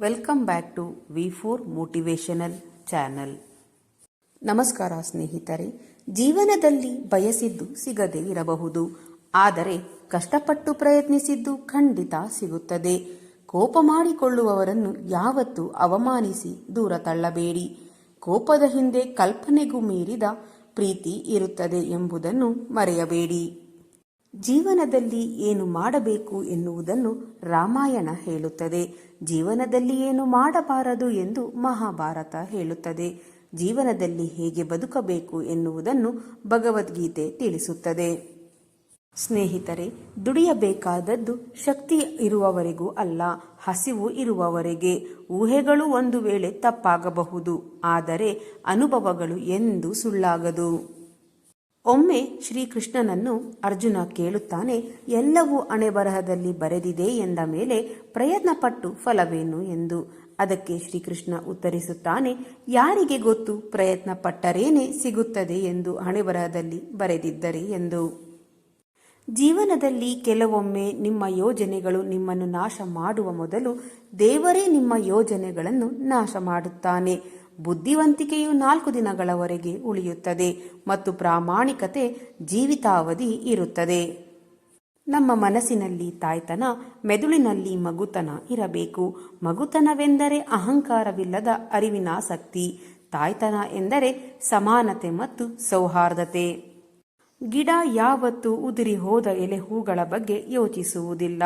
Welcome back to V four motivational channel ನಮಸ್ಕಾರ ಸ್ನೇಹಿತರೆ, ಜೀವನದಲ್ಲಿ ಬಯಸಿದ್ದು ಸಿಗದೇ ಇರಬಹುದು, ಆದರೆ ಕಷ್ಟಪಟ್ಟು ಪ್ರಯತ್ನಿಸಿದ್ದು ಖಂಡಿತ ಸಿಗುತ್ತದೆ. ಕೋಪ ಮಾಡಿಕೊಳ್ಳುವವರನ್ನು ಯಾವತ್ತೂ ಅವಮಾನಿಸಿ ದೂರ ತಳ್ಳಬೇಡಿ. ಕೋಪದ ಹಿಂದೆ ಕಲ್ಪನೆಗೂ ಮೀರಿದ ಪ್ರೀತಿ ಇರುತ್ತದೆ ಎಂಬುದನ್ನು ಮರೆಯಬೇಡಿ. ಜೀವನದಲ್ಲಿ ಏನು ಮಾಡಬೇಕು ಎನ್ನುವುದನ್ನು ರಾಮಾಯಣ ಹೇಳುತ್ತದೆ. ಜೀವನದಲ್ಲಿ ಏನು ಮಾಡಬಾರದು ಎಂದು ಮಹಾಭಾರತ ಹೇಳುತ್ತದೆ. ಜೀವನದಲ್ಲಿ ಹೇಗೆ ಬದುಕಬೇಕು ಎನ್ನುವುದನ್ನು ಭಗವದ್ಗೀತೆ ತಿಳಿಸುತ್ತದೆ. ಸ್ನೇಹಿತರೆ, ದುಡಿಯಬೇಕಾದದ್ದು ಶಕ್ತಿ ಇರುವವರೆಗೂ ಅಲ್ಲ, ಹಸಿವು ಇರುವವರೆಗೆ. ಊಹೆಗಳು ಒಂದು ವೇಳೆ ತಪ್ಪಾಗಬಹುದು, ಆದರೆ ಅನುಭವಗಳು ಎಂದೂ ಸುಳ್ಳಾಗದು. ಒಮ್ಮೆ ಶ್ರೀಕೃಷ್ಣನನ್ನು ಅರ್ಜುನ ಕೇಳುತ್ತಾನೆ, ಎಲ್ಲವೂ ಅಣೆಬರಹದಲ್ಲಿ ಬರೆದಿದೆ ಎಂದ ಮೇಲೆ ಪ್ರಯತ್ನಪಟ್ಟು ಫಲವೇನು ಎಂದು. ಅದಕ್ಕೆ ಶ್ರೀಕೃಷ್ಣ ಉತ್ತರಿಸುತ್ತಾನೆ, ಯಾರಿಗೆ ಗೊತ್ತು ಪ್ರಯತ್ನ ಪಟ್ಟರೇನೆ ಸಿಗುತ್ತದೆ ಎಂದು ಹಣೆಬರಹದಲ್ಲಿ ಬರೆದಿದ್ದರೆ ಎಂದು. ಜೀವನದಲ್ಲಿ ಕೆಲವೊಮ್ಮೆ ನಿಮ್ಮ ಯೋಜನೆಗಳು ನಿಮ್ಮನ್ನು ನಾಶ ಮಾಡುವ ಮೊದಲು ದೇವರೇ ನಿಮ್ಮ ಯೋಜನೆಗಳನ್ನು ನಾಶ ಮಾಡುತ್ತಾನೆ. ಬುದ್ಧಿವಂತಿಕೆಯು ನಾಲ್ಕು ದಿನಗಳವರೆಗೆ ಉಳಿಯುತ್ತದೆ ಮತ್ತು ಪ್ರಾಮಾಣಿಕತೆ ಜೀವಿತಾವಧಿ ಇರುತ್ತದೆ. ನಮ್ಮ ಮನಸ್ಸಿನಲ್ಲಿ ತಾಯ್ತನ, ಮೆದುಳಿನಲ್ಲಿ ಮಗುತನ ಇರಬೇಕು. ಮಗುತನವೆಂದರೆ ಅಹಂಕಾರವಿಲ್ಲದ ಅರಿವಿನಾಸಕ್ತಿ ತಾಯ್ತನ ಎಂದರೆ ಸಮಾನತೆ ಮತ್ತು ಸೌಹಾರ್ದತೆ. ಗಿಡ ಯಾವತ್ತೂ ಉದುರಿ ಹೋದ ಎಲೆ ಹೂಗಳ ಬಗ್ಗೆ ಯೋಚಿಸುವುದಿಲ್ಲ.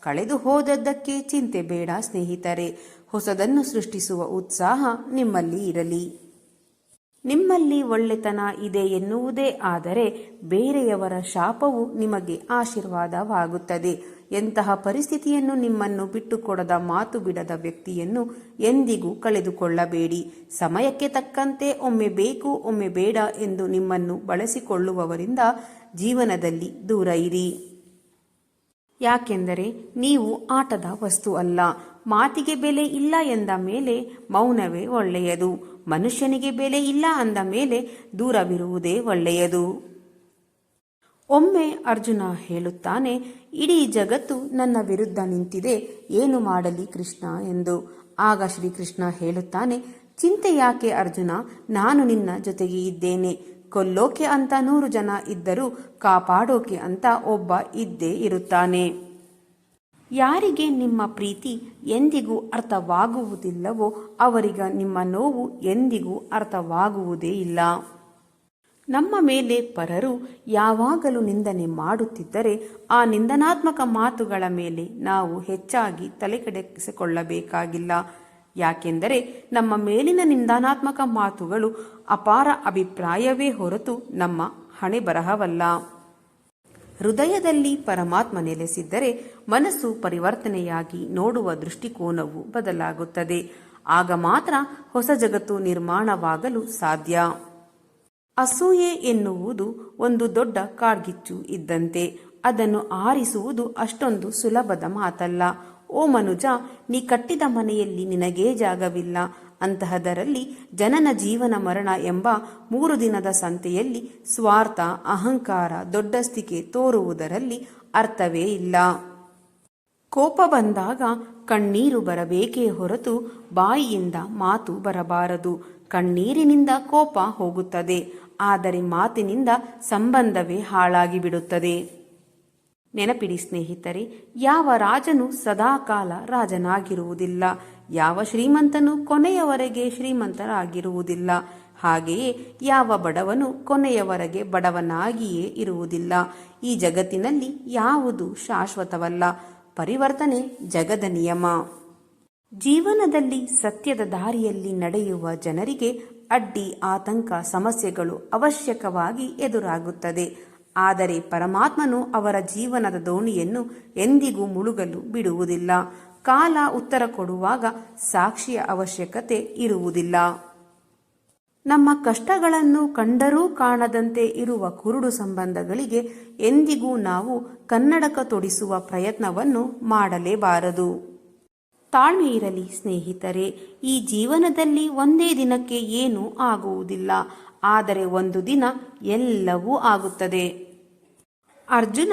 ಕಳೆದು ಹೋದದ್ದಕ್ಕೆ ಚಿಂತೆ ಬೇಡ ಸ್ನೇಹಿತರೆ. ಹೊಸದನ್ನು ಸೃಷ್ಟಿಸುವ ಉತ್ಸಾಹ ನಿಮ್ಮಲ್ಲಿ ಇರಲಿ. ನಿಮ್ಮಲ್ಲಿ ಒಳ್ಳೆತನ ಇದೆ ಎನ್ನುವುದೇ ಆದರೆ ಬೇರೆಯವರ ಶಾಪವು ನಿಮಗೆ ಆಶೀರ್ವಾದವಾಗುತ್ತದೆ. ಎಂತಹ ಪರಿಸ್ಥಿತಿಯನ್ನು ನಿಮ್ಮನ್ನು ಬಿಟ್ಟುಕೊಡದ ಮಾತು ಬಿಡದ ವ್ಯಕ್ತಿಯನ್ನು ಎಂದಿಗೂ ಕಳೆದುಕೊಳ್ಳಬೇಡಿ. ಸಮಯಕ್ಕೆ ತಕ್ಕಂತೆ ಒಮ್ಮೆ ಬೇಕು, ಒಮ್ಮೆ ಬೇಡ ಎಂದು ನಿಮ್ಮನ್ನು ಬಳಸಿಕೊಳ್ಳುವವರಿಂದ ಜೀವನದಲ್ಲಿ ದೂರ ಇರಿ. ಯಾಕೆಂದರೆ ನೀವು ಆಟದ ವಸ್ತು ಅಲ್ಲ. ಮಾತಿಗೆ ಬೆಲೆ ಇಲ್ಲ ಎಂದ ಮೇಲೆ ಮೌನವೇ ಒಳ್ಳೆಯದು. ಮನುಷ್ಯನಿಗೆ ಬೆಲೆ ಇಲ್ಲ ಅಂದ ಮೇಲೆ ದೂರವಿರುವುದೇ ಒಳ್ಳೆಯದು. ಒಮ್ಮೆ ಅರ್ಜುನ ಹೇಳುತ್ತಾನೆ, ಇಡೀ ಜಗತ್ತು ನನ್ನ ವಿರುದ್ಧ ನಿಂತಿದೆ, ಏನು ಮಾಡಲಿ ಕೃಷ್ಣ ಎಂದು. ಆಗ ಶ್ರೀಕೃಷ್ಣ ಹೇಳುತ್ತಾನೆ, ಚಿಂತೆ ಯಾಕೆ ಅರ್ಜುನ? ನಾನು ನಿನ್ನ ಜೊತೆಗೆ ಇದ್ದೇನೆ. ಕೊಲ್ಲೋಕೆ ಅಂತ ನೂರು ಜನ ಇದ್ದರೂ, ಕಾಪಾಡೋಕೆ ಅಂತ ಒಬ್ಬ ಇದ್ದೇ ಇರುತ್ತಾನೆ. ಯಾರಿಗೆ ನಿಮ್ಮ ಪ್ರೀತಿ ಎಂದಿಗೂ ಅರ್ಥವಾಗುವುದಿಲ್ಲವೋ ಅವರಿಗ ನಿಮ್ಮ ನೋವು ಎಂದಿಗೂ ಅರ್ಥವಾಗುವುದೇ ಇಲ್ಲ. ನಮ್ಮ ಮೇಲೆ ಪರರು ಯಾವಾಗಲೂ ನಿಂದನೆ ಮಾಡುತ್ತಿದ್ದರೆ ಆ ನಿಂದನಾತ್ಮಕ ಮಾತುಗಳ ಮೇಲೆ ನಾವು ಹೆಚ್ಚಾಗಿ ತಲೆಕೆಡಿಸಿಕೊಳ್ಳಬೇಕಾಗಿಲ್ಲ. ಯಾಕೆಂದರೆ ನಮ್ಮ ಮೇಲಿನ ನಿಂದನಾತ್ಮಕ ಮಾತುಗಳು ಅಪಾರ ಅಭಿಪ್ರಾಯವೇ ಹೊರತು ನಮ್ಮ ಹಣೆ ಬರಹವಲ್ಲ ಹೃದಯದಲ್ಲಿ ಪರಮಾತ್ಮ ನೆಲೆಸಿದ್ದರೆ ಮನಸ್ಸು ಪರಿವರ್ತನೆಯಾಗಿ ನೋಡುವ ದೃಷ್ಟಿಕೋನವು ಬದಲಾಗುತ್ತದೆ. ಆಗ ಮಾತ್ರ ಹೊಸ ಜಗತ್ತು ನಿರ್ಮಾಣವಾಗಲು ಸಾಧ್ಯ. ಅಸೂಯೆ ಎನ್ನುವುದು ಒಂದು ದೊಡ್ಡ ಕಾಡ್ಗಿಚ್ಚು ಇದ್ದಂತೆ. ಅದನ್ನು ಆರಿಸುವುದು ಅಷ್ಟೊಂದು ಸುಲಭದ ಮಾತಲ್ಲ. ಓ ಮನುಜ, ನೀ ಕಟ್ಟಿದ ಮನೆಯಲ್ಲಿ ನಿನಗೇ ಜಾಗವಿಲ್ಲ. ಅಂತಹದರಲ್ಲಿ ಜನನ ಜೀವನ ಮರಣ ಎಂಬ ಮೂರು ದಿನದ ಸಂತೆಯಲ್ಲಿ ಸ್ವಾರ್ಥ, ಅಹಂಕಾರ ದೊಡ್ಡಸ್ತಿಕೆ ತೋರುವುದರಲ್ಲಿ ಅರ್ಥವೇ ಇಲ್ಲ. ಕೋಪ ಬಂದಾಗ ಕಣ್ಣೀರು ಬರಬೇಕೇ ಹೊರತು ಬಾಯಿಯಿಂದ ಮಾತು ಬರಬಾರದು. ಕಣ್ಣೀರಿನಿಂದ ಕೋಪ ಹೋಗುತ್ತದೆ, ಆದರೆ ಮಾತಿನಿಂದ ಸಂಬಂಧವೇ ಹಾಳಾಗಿ ಬಿಡುತ್ತದೆ ನೆನಪಿಡಿ ಸ್ನೇಹಿತರೆ, ಯಾವ ರಾಜನು ಸದಾಕಾಲ ರಾಜನಾಗಿರುವುದಿಲ್ಲ, ಯಾವ ಶ್ರೀಮಂತನು ಕೊನೆಯವರೆಗೆ ಶ್ರೀಮಂತರಾಗಿರುವುದಿಲ್ಲ, ಹಾಗೆಯೇ ಯಾವ ಬಡವನು ಕೊನೆಯವರೆಗೆ ಬಡವನಾಗಿಯೇ ಇರುವುದಿಲ್ಲ. ಈ ಜಗತ್ತಿನಲ್ಲಿ ಯಾವುದು ಶಾಶ್ವತವಲ್ಲ? ಪರಿವರ್ತನೆ ಜಗದ ನಿಯಮ. ಜೀವನದಲ್ಲಿ ಸತ್ಯದ ದಾರಿಯಲ್ಲಿ ನಡೆಯುವ ಜನರಿಗೆ ಅಡ್ಡಿ, ಆತಂಕ, ಸಮಸ್ಯೆಗಳು ಅವಶ್ಯಕವಾಗಿ ಎದುರಾಗುತ್ತದೆ. ಆದರೆ ಪರಮಾತ್ಮನು ಅವರ ಜೀವನದ ದೋಣಿಯನ್ನು ಎಂದಿಗೂ ಮುಳುಗಲು ಬಿಡುವುದಿಲ್ಲ. ಕಾಲ ಉತ್ತರ ಕೊಡುವಾಗ ಸಾಕ್ಷಿಯ ಅವಶ್ಯಕತೆ ಇರುವುದಿಲ್ಲ. ನಮ್ಮ ಕಷ್ಟಗಳನ್ನು ಕಂಡರೂ ಕಾಣದಂತೆ ಇರುವ ಕುರುಡು ಸಂಬಂಧಗಳಿಗೆ ಎಂದಿಗೂ ನಾವು ಕನ್ನಡಕ ತೊಡಿಸುವ ಪ್ರಯತ್ನವನ್ನು ಮಾಡಲೇಬಾರದು. ತಾಳ್ಮೆ ಇರಲಿ ಸ್ನೇಹಿತರೆ, ಈ ಜೀವನದಲ್ಲಿ ಒಂದೇ ದಿನಕ್ಕೆ ಏನೂ ಆಗುವುದಿಲ್ಲ. ಆದರೆ ಒಂದು ದಿನ ಎಲ್ಲವೂ ಆಗುತ್ತದೆ. ಅರ್ಜುನ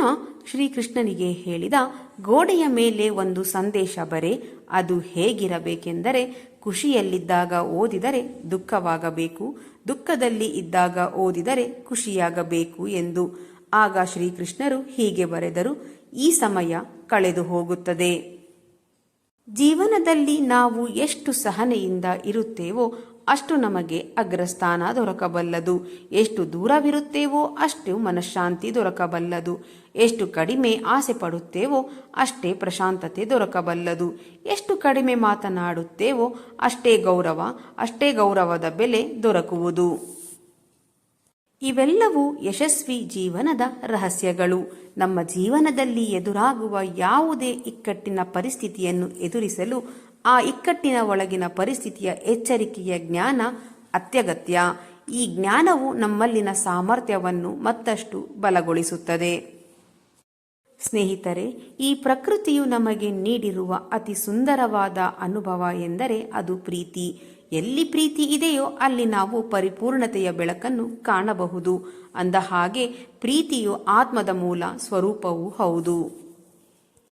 ಶ್ರೀಕೃಷ್ಣನಿಗೆ ಹೇಳಿದ, ಗೋಡೆಯ ಮೇಲೆ ಒಂದು ಸಂದೇಶ ಬರೆ, ಅದು ಹೇಗಿರಬೇಕೆಂದರೆ ಖುಷಿಯಲ್ಲಿದ್ದಾಗ ಓದಿದರೆ ದುಃಖವಾಗಬೇಕು, ದುಃಖದಲ್ಲಿ ಇದ್ದಾಗ ಓದಿದರೆ ಖುಷಿಯಾಗಬೇಕು ಎಂದು. ಆಗ ಶ್ರೀಕೃಷ್ಣರು ಹೀಗೆ ಬರೆದರು, ಈ ಸಮಯ ಕಳೆದು ಹೋಗುತ್ತದೆ. ಜೀವನದಲ್ಲಿ ನಾವು ಎಷ್ಟು ಸಹನೆಯಿಂದ ಇರುತ್ತೇವೋ ಅಷ್ಟು ನಮಗೆ ಅಗ್ರಸ್ಥಾನ ದೊರಕಬಲ್ಲದು. ಎಷ್ಟು ದೂರವಿರುತ್ತೇವೋ ಅಷ್ಟು ಮನಃಶಾಂತಿ ದೊರಕಬಲ್ಲದು. ಎಷ್ಟು ಕಡಿಮೆ ಆಸೆ ಪಡುತ್ತೇವೋ ಅಷ್ಟೇ ಪ್ರಶಾಂತತೆ ದೊರಕಬಲ್ಲದು. ಎಷ್ಟು ಕಡಿಮೆ ಮಾತನಾಡುತ್ತೇವೋ ಅಷ್ಟೇ ಗೌರವ, ಅಷ್ಟೇ ಗೌರವದ ಬೆಲೆ ದೊರಕುವುದು. ಇವೆಲ್ಲವೂ ಯಶಸ್ವಿ ಜೀವನದ ರಹಸ್ಯಗಳು. ನಮ್ಮ ಜೀವನದಲ್ಲಿ ಎದುರಾಗುವ ಯಾವುದೇ ಇಕ್ಕಟ್ಟಿನ ಪರಿಸ್ಥಿತಿಯನ್ನು ಎದುರಿಸಲು ಆ ಇಕ್ಕಟ್ಟಿನ ಒಳಗಿನ ಪರಿಸ್ಥಿತಿಯ ಎಚ್ಚರಿಕೆಯ ಜ್ಞಾನ ಅತ್ಯಗತ್ಯ. ಈ ಜ್ಞಾನವು ನಮ್ಮಲ್ಲಿನ ಸಾಮರ್ಥ್ಯವನ್ನು ಮತ್ತಷ್ಟು ಬಲಗೊಳಿಸುತ್ತದೆ. ಸ್ನೇಹಿತರೆ, ಈ ಪ್ರಕೃತಿಯು ನಮಗೆ ನೀಡಿರುವ ಅತಿ ಸುಂದರವಾದ ಅನುಭವ ಎಂದರೆ ಅದು ಪ್ರೀತಿ. ಎಲ್ಲಿ ಪ್ರೀತಿ ಇದೆಯೋ ಅಲ್ಲಿ ನಾವು ಪರಿಪೂರ್ಣತೆಯ ಬೆಳಕನ್ನು ಕಾಣಬಹುದು. ಅಂದ ಹಾಗೆ ಪ್ರೀತಿಯು ಆತ್ಮದ ಮೂಲ ಸ್ವರೂಪವೂ ಹೌದು.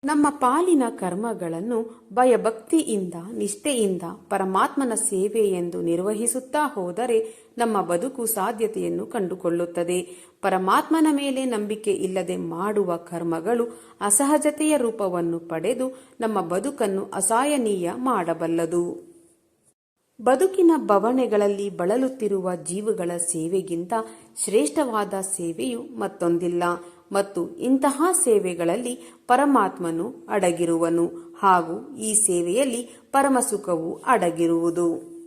ನಮ್ಮ ಪಾಲಿನ ಕರ್ಮಗಳನ್ನು ಭಯಭಕ್ತಿಯಿಂದ, ನಿಷ್ಠೆಯಿಂದ, ಪರಮಾತ್ಮನ ಸೇವೆ ಎಂದು ನಿರ್ವಹಿಸುತ್ತಾ ಹೋದರೆ ನಮ್ಮ ಬದುಕು ಸಾಧ್ಯತೆಯನ್ನು ಕಂಡುಕೊಳ್ಳುತ್ತದೆ. ಪರಮಾತ್ಮನ ಮೇಲೆ ನಂಬಿಕೆ ಇಲ್ಲದೆ ಮಾಡುವ ಕರ್ಮಗಳು ಅಸಹಜತೆಯ ರೂಪವನ್ನು ಪಡೆದು ನಮ್ಮ ಬದುಕನ್ನು ಅಸಹನೀಯ ಮಾಡಬಲ್ಲದು. ಬದುಕಿನ ಬವಣೆಗಳಲ್ಲಿ ಬಳಲುತ್ತಿರುವ ಜೀವಗಳ ಸೇವೆಗಿಂತ ಶ್ರೇಷ್ಠವಾದ ಸೇವೆಯು ಮತ್ತೊಂದಿಲ್ಲ. ಮತ್ತು ಇಂತಹ ಸೇವೆಗಳಲ್ಲಿ ಪರಮಾತ್ಮನು ಅಡಗಿರುವನು ಹಾಗೂ ಈ ಸೇವೆಯಲ್ಲಿ ಪರಮಸುಖವು ಅಡಗಿರುವುದು.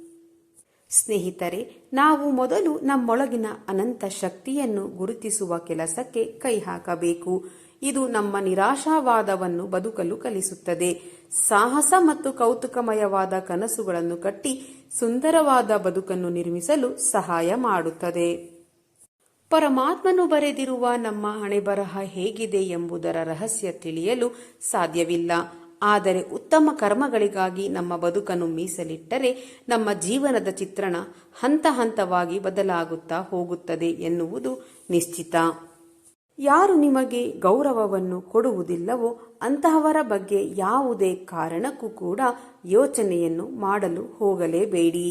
ಸ್ನೇಹಿತರೆ, ನಾವು ಮೊದಲು ನಮ್ಮೊಳಗಿನ ಅನಂತ ಶಕ್ತಿಯನ್ನು ಗುರುತಿಸುವ ಕೆಲಸಕ್ಕೆ ಕೈ ಹಾಕಬೇಕು. ಇದು ನಮ್ಮ ನಿರಾಶಾವಾದವನ್ನು ಬದುಕಲು ಕಲಿಸುತ್ತದೆ. ಸಾಹಸ ಮತ್ತು ಕೌತುಕಮಯವಾದ ಕನಸುಗಳನ್ನು ಕಟ್ಟಿ ಸುಂದರವಾದ ಬದುಕನ್ನು ನಿರ್ಮಿಸಲು ಸಹಾಯ ಮಾಡುತ್ತದೆ. ಪರಮಾತ್ಮನು ಬರೆದಿರುವ ನಮ್ಮ ಹಣೆಬರಹ ಹೇಗಿದೆ ಎಂಬುದರ ರಹಸ್ಯ ತಿಳಿಯಲು ಸಾಧ್ಯವಿಲ್ಲ. ಆದರೆ ಉತ್ತಮ ಕರ್ಮಗಳಿಗಾಗಿ ನಮ್ಮ ಬದುಕನ್ನು ಮೀಸಲಿಟ್ಟರೆ ನಮ್ಮ ಜೀವನದ ಚಿತ್ರಣ ಹಂತ ಹಂತವಾಗಿ ಬದಲಾಗುತ್ತಾ ಹೋಗುತ್ತದೆ ಎನ್ನುವುದು ನಿಶ್ಚಿತ. ಯಾರು ನಿಮಗೆ ಗೌರವವನ್ನು ಕೊಡುವುದಿಲ್ಲವೋ ಅಂತಹವರ ಬಗ್ಗೆ ಯಾವುದೇ ಕಾರಣಕ್ಕೂ ಕೂಡ ಯೋಚನೆಯನ್ನು ಮಾಡಲು ಹೋಗಲೇಬೇಡಿ.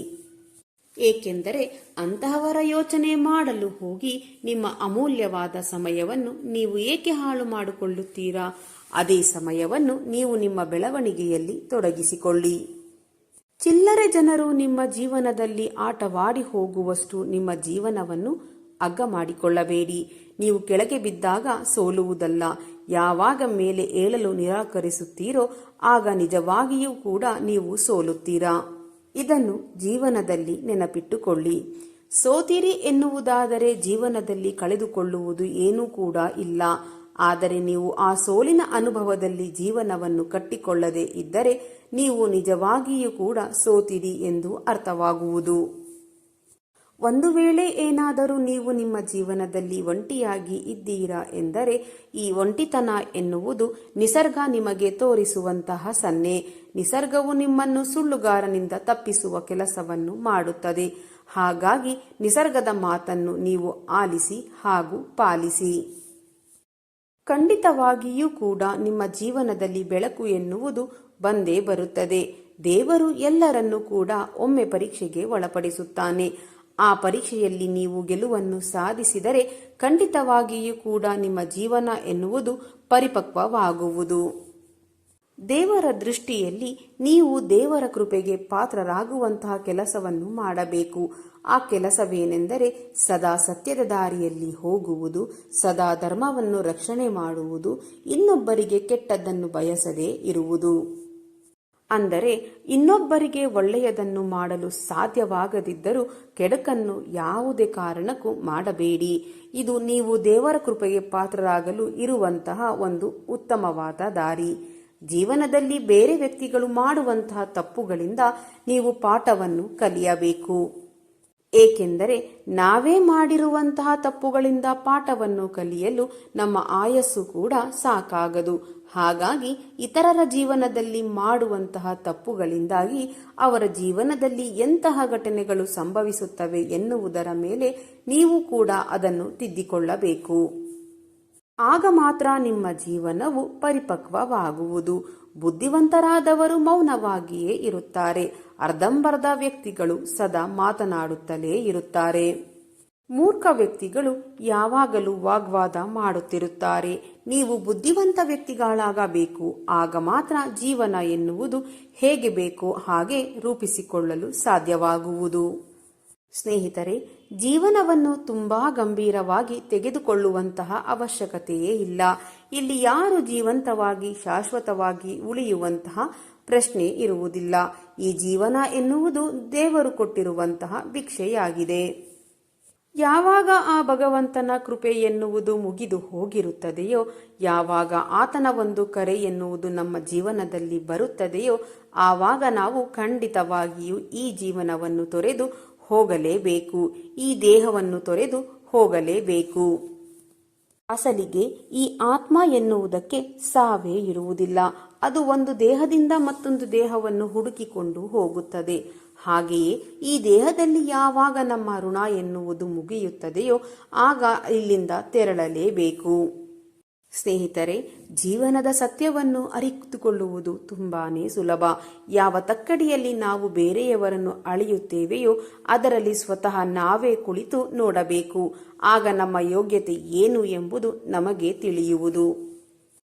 ಏಕೆಂದರೆ ಅಂತಹವರ ಯೋಚನೆ ಮಾಡಲು ಹೋಗಿ ನಿಮ್ಮ ಅಮೂಲ್ಯವಾದ ಸಮಯವನ್ನು ನೀವು ಏಕೆ ಹಾಳು ಮಾಡಿಕೊಳ್ಳುತ್ತೀರಾ? ಅದೇ ಸಮಯವನ್ನು ನೀವು ನಿಮ್ಮ ಬೆಳವಣಿಗೆಯಲ್ಲಿ ತೊಡಗಿಸಿಕೊಳ್ಳಿ. ಚಿಲ್ಲರೆ ಜನರು ನಿಮ್ಮ ಜೀವನದಲ್ಲಿ ಆಟವಾಡಿ ಹೋಗುವಷ್ಟು ನಿಮ್ಮ ಜೀವನವನ್ನು ಅಗ್ಗ ಮಾಡಿಕೊಳ್ಳಬೇಡಿ ನೀವು ಕೆಳಗೆ ಬಿದ್ದಾಗ ಸೋಲುವುದಲ್ಲ. ಯಾವಾಗ ಮೇಲೆ ಏಳಲು ನಿರಾಕರಿಸುತ್ತೀರೋ ಆಗ ನಿಜವಾಗಿಯೂ ಕೂಡ ನೀವು ಸೋಲುತ್ತೀರಾ? ಇದನ್ನು ಜೀವನದಲ್ಲಿ ನೆನಪಿಟ್ಟುಕೊಳ್ಳಿ. ಸೋತಿರಿ ಎನ್ನುವುದಾದರೆ ಜೀವನದಲ್ಲಿ ಕಳೆದುಕೊಳ್ಳುವುದು ಏನೂ ಕೂಡ ಇಲ್ಲ. ಆದರೆ ನೀವು ಆ ಸೋಲಿನ ಅನುಭವದಲ್ಲಿ ಜೀವನವನ್ನು ಕಟ್ಟಿಕೊಳ್ಳದೆ ಇದ್ದರೆ ನೀವು ನಿಜವಾಗಿಯೂ ಕೂಡ ಸೋತಿರಿ ಎಂದು ಅರ್ಥವಾಗುವುದು. ಒಂದು ವೇಳೆ ಏನಾದರೂ ನೀವು ನಿಮ್ಮ ಜೀವನದಲ್ಲಿ ಒಂಟಿಯಾಗಿ ಇದ್ದೀರಾ ಎಂದರೆ, ಈ ಒಂಟಿತನ ಎನ್ನುವುದು ನಿಸರ್ಗ ನಿಮಗೆ ತೋರಿಸುವಂತಹ ಸನ್ನೆ. ನಿಸರ್ಗವು ನಿಮ್ಮನ್ನು ಸುಳ್ಳುಗಾರನಿಂದ ತಪ್ಪಿಸುವ ಕೆಲಸವನ್ನು ಮಾಡುತ್ತದೆ. ಹಾಗಾಗಿ ನಿಸರ್ಗದ ಮಾತನ್ನು ನೀವು ಆಲಿಸಿ ಹಾಗೂ ಪಾಲಿಸಿ. ಖಂಡಿತವಾಗಿಯೂ ಕೂಡ ನಿಮ್ಮ ಜೀವನದಲ್ಲಿ ಬೆಳಕು ಎನ್ನುವುದು ಬಂದೇ ಬರುತ್ತದೆ. ದೇವರು ಎಲ್ಲರನ್ನೂ ಕೂಡ ಒಮ್ಮೆ ಪರೀಕ್ಷೆಗೆ ಒಳಪಡಿಸುತ್ತಾನೆ. ಆ ಪರೀಕ್ಷೆಯಲ್ಲಿ ನೀವು ಗೆಲುವನ್ನು ಸಾಧಿಸಿದರೆ ಖಂಡಿತವಾಗಿಯೂ ಕೂಡ ನಿಮ್ಮ ಜೀವನ ಎನ್ನುವುದು ಪರಿಪಕ್ವವಾಗುವುದು. ದೇವರ ದೃಷ್ಟಿಯಲ್ಲಿ ನೀವು ದೇವರ ಕೃಪೆಗೆ ಪಾತ್ರರಾಗುವಂತಹ ಕೆಲಸವನ್ನು ಮಾಡಬೇಕು. ಆ ಕೆಲಸವೇನೆಂದರೆ ಸದಾ ಸತ್ಯದ ದಾರಿಯಲ್ಲಿ ಹೋಗುವುದು, ಸದಾ ಧರ್ಮವನ್ನು ರಕ್ಷಣೆ ಮಾಡುವುದು, ಇನ್ನೊಬ್ಬರಿಗೆ ಕೆಟ್ಟದ್ದನ್ನು ಬಯಸದೇ ಇರುವುದು. ಅಂದರೆ ಇನ್ನೊಬ್ಬರಿಗೆ ಒಳ್ಳೆಯದನ್ನು ಮಾಡಲು ಸಾಧ್ಯವಾಗದಿದ್ದರೂ ಕೆಡಕನ್ನು ಯಾವುದೇ ಕಾರಣಕ್ಕೂ ಮಾಡಬೇಡಿ. ಇದು ನೀವು ದೇವರ ಕೃಪೆಗೆ ಪಾತ್ರರಾಗಲು ಇರುವಂತಹ ಒಂದು ಉತ್ತಮವಾದ ದಾರಿ. ಜೀವನದಲ್ಲಿ ಬೇರೆ ವ್ಯಕ್ತಿಗಳು ಮಾಡುವಂತಹ ತಪ್ಪುಗಳಿಂದ ನೀವು ಪಾಠವನ್ನು ಕಲಿಯಬೇಕು. ಏಕೆಂದರೆ ನಾವೇ ಮಾಡಿರುವಂತಹ ತಪ್ಪುಗಳಿಂದ ಪಾಠವನ್ನು ಕಲಿಯಲು ನಮ್ಮ ಆಯಸ್ಸು ಕೂಡ ಸಾಕಾಗದು. ಹಾಗಾಗಿ ಇತರರ ಜೀವನದಲ್ಲಿ ಮಾಡುವಂತಹ ತಪ್ಪುಗಳಿಂದಾಗಿ ಅವರ ಜೀವನದಲ್ಲಿ ಎಂತಹ ಘಟನೆಗಳು ಸಂಭವಿಸುತ್ತವೆ ಎನ್ನುವುದರ ಮೇಲೆ ನೀವು ಕೂಡ ಅದನ್ನು ತಿದ್ದಿಕೊಳ್ಳಬೇಕು. ಆಗ ಮಾತ್ರ ನಿಮ್ಮ ಜೀವನವು ಪರಿಪಕ್ವವಾಗುವುದು. ಬುದ್ಧಿವಂತರಾದವರು ಮೌನವಾಗಿಯೇ ಇರುತ್ತಾರೆ. ಅರ್ಧಂಬರ್ಧ ವ್ಯಕ್ತಿಗಳು ಸದಾ ಮಾತನಾಡುತ್ತಲೇ ಇರುತ್ತಾರೆ. ಮೂರ್ಖ ವ್ಯಕ್ತಿಗಳು ಯಾವಾಗಲೂ ವಾಗ್ವಾದ ಮಾಡುತ್ತಿರುತ್ತಾರೆ. ನೀವು ಬುದ್ಧಿವಂತ ವ್ಯಕ್ತಿಗಳಾಗಬೇಕು, ಆಗ ಮಾತ್ರ ಜೀವನ ಎನ್ನುವುದು ಹೇಗೆ ಬೇಕೋ ಹಾಗೆ ರೂಪಿಸಿಕೊಳ್ಳಲು ಸಾಧ್ಯವಾಗುವುದು. ಸ್ನೇಹಿತರೆ, ಜೀವನವನ್ನು ತುಂಬಾ ಗಂಭೀರವಾಗಿ ತೆಗೆದುಕೊಳ್ಳುವಂತಹ ಅವಶ್ಯಕತೆಯೇ ಇಲ್ಲ. ಇಲ್ಲಿ ಯಾರು ಜೀವಂತವಾಗಿ, ಶಾಶ್ವತವಾಗಿ ಉಳಿಯುವಂತಹ ಪ್ರಶ್ನೆ ಇರುವುದಿಲ್ಲ. ಈ ಜೀವನ ಎನ್ನುವುದು ದೇವರು ಕೊಟ್ಟಿರುವಂತಹ ಭಿಕ್ಷೆಯಾಗಿದೆ. ಯಾವಾಗ ಆ ಭಗವಂತನ ಕೃಪೆ ಎನ್ನುವುದು ಮುಗಿದು ಹೋಗಿರುತ್ತದೆಯೋ, ಯಾವಾಗ ಆತನ ಒಂದು ಕರೆ ಎನ್ನುವುದು ನಮ್ಮ ಜೀವನದಲ್ಲಿ ಬರುತ್ತದೆಯೋ, ಆವಾಗ ನಾವು ಖಂಡಿತವಾಗಿಯೂ ಈ ಜೀವನವನ್ನು ತೊರೆದು ಹೋಗಲೇಬೇಕು. ಈ ದೇಹವನ್ನು ತೊರೆದು ಹೋಗಲೇಬೇಕು. ಅಸಲಿಗೆ ಈ ಆತ್ಮ ಎನ್ನುವುದಕ್ಕೆ ಸಾವೇ ಇರುವುದಿಲ್ಲ. ಅದು ಒಂದು ದೇಹದಿಂದ ಮತ್ತೊಂದು ದೇಹವನ್ನು ಹುಡುಕಿಕೊಂಡು ಹೋಗುತ್ತದೆ. ಹಾಗೆಯೇ ಈ ದೇಹದಲ್ಲಿ ಯಾವಾಗ ನಮ್ಮ ಋಣ ಎನ್ನುವುದು ಮುಗಿಯುತ್ತದೆಯೋ ಆಗ ಇಲ್ಲಿಂದ ತೆರಳಲೇಬೇಕು. ಸ್ನೇಹಿತರೆ, ಜೀವನದ ಸತ್ಯವನ್ನು ಅರಿತುಕೊಳ್ಳುವುದು ತುಂಬಾನೇ ಸುಲಭ. ಯಾವ ತಕ್ಕಡಿಯಲ್ಲಿ ನಾವು ಬೇರೆಯವರನ್ನು ಅಳೆಯುತ್ತೇವೆಯೋ ಅದರಲ್ಲಿ ಸ್ವತಃ ನಾವೇ ಕುಳಿತು ನೋಡಬೇಕು. ಆಗ ನಮ್ಮ ಯೋಗ್ಯತೆ ಏನು ಎಂಬುದು ನಮಗೆ ತಿಳಿಯುವುದು.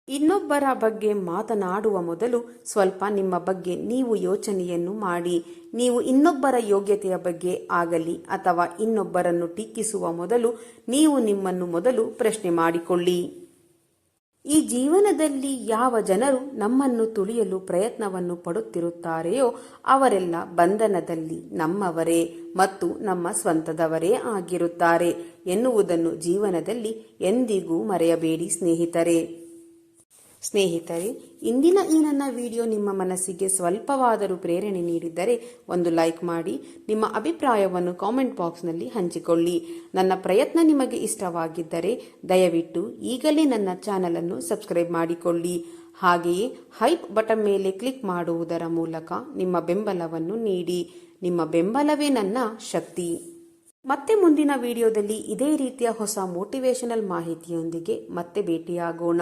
ಇನ್ನೊಬ್ಬರ ಬಗ್ಗೆ ಮಾತನಾಡುವ ಮೊದಲು ಸ್ವಲ್ಪ ನಿಮ್ಮ ಬಗ್ಗೆ ನೀವು ಯೋಚನೆಯನ್ನು ಮಾಡಿ. ನೀವು ಇನ್ನೊಬ್ಬರ ಯೋಗ್ಯತೆಯ ಬಗ್ಗೆ ಆಗಲಿ ಅಥವಾ ಇನ್ನೊಬ್ಬರನ್ನು ಟೀಕಿಸುವ ಮೊದಲು ನೀವು ನಿಮ್ಮನ್ನು ಮೊದಲು ಪ್ರಶ್ನೆ ಮಾಡಿಕೊಳ್ಳಿ. ಈ ಜೀವನದಲ್ಲಿ ಯಾವ ಜನರು ನಮ್ಮನ್ನು ತುಳಿಯಲು ಪ್ರಯತ್ನವನ್ನು ಪಡುತ್ತಿರುತ್ತಾರೆಯೋ ಅವರೆಲ್ಲ ಬಂಧನದಲ್ಲಿ ನಮ್ಮವರೇ ಮತ್ತು ನಮ್ಮ ಸ್ವಂತದವರೇ ಆಗಿರುತ್ತಾರೆ ಎನ್ನುವುದನ್ನು ಜೀವನದಲ್ಲಿ ಎಂದಿಗೂ ಮರೆಯಬೇಡಿ ಸ್ನೇಹಿತರೆ. ಸ್ನೇಹಿತರೆ, ಇಂದಿನ ಈ ನನ್ನ ವಿಡಿಯೋ ನಿಮ್ಮ ಮನಸ್ಸಿಗೆ ಸ್ವಲ್ಪವಾದರೂ ಪ್ರೇರಣೆ ನೀಡಿದ್ದರೆ ಒಂದು ಲೈಕ್ ಮಾಡಿ, ನಿಮ್ಮ ಅಭಿಪ್ರಾಯವನ್ನು ಕಾಮೆಂಟ್ ಬಾಕ್ಸ್ನಲ್ಲಿ ಹಂಚಿಕೊಳ್ಳಿ. ನನ್ನ ಪ್ರಯತ್ನ ನಿಮಗೆ ಇಷ್ಟವಾಗಿದ್ದರೆ ದಯವಿಟ್ಟು ಈಗಲೇ ನನ್ನ ಚಾನಲನ್ನು ಸಬ್ಸ್ಕ್ರೈಬ್ ಮಾಡಿಕೊಳ್ಳಿ. ಹಾಗೆಯೇ ಹೈಪ್ ಬಟನ್ ಮೇಲೆ ಕ್ಲಿಕ್ ಮಾಡುವುದರ ಮೂಲಕ ನಿಮ್ಮ ಬೆಂಬಲವನ್ನು ನೀಡಿ. ನಿಮ್ಮ ಬೆಂಬಲವೇ ನನ್ನ ಶಕ್ತಿ. ಮತ್ತೆ ಮುಂದಿನ ವಿಡಿಯೋದಲ್ಲಿ ಇದೇ ರೀತಿಯ ಹೊಸ ಮೋಟಿವೇಶನಲ್ ಮಾಹಿತಿಯೊಂದಿಗೆ ಮತ್ತೆ ಭೇಟಿಯಾಗೋಣ.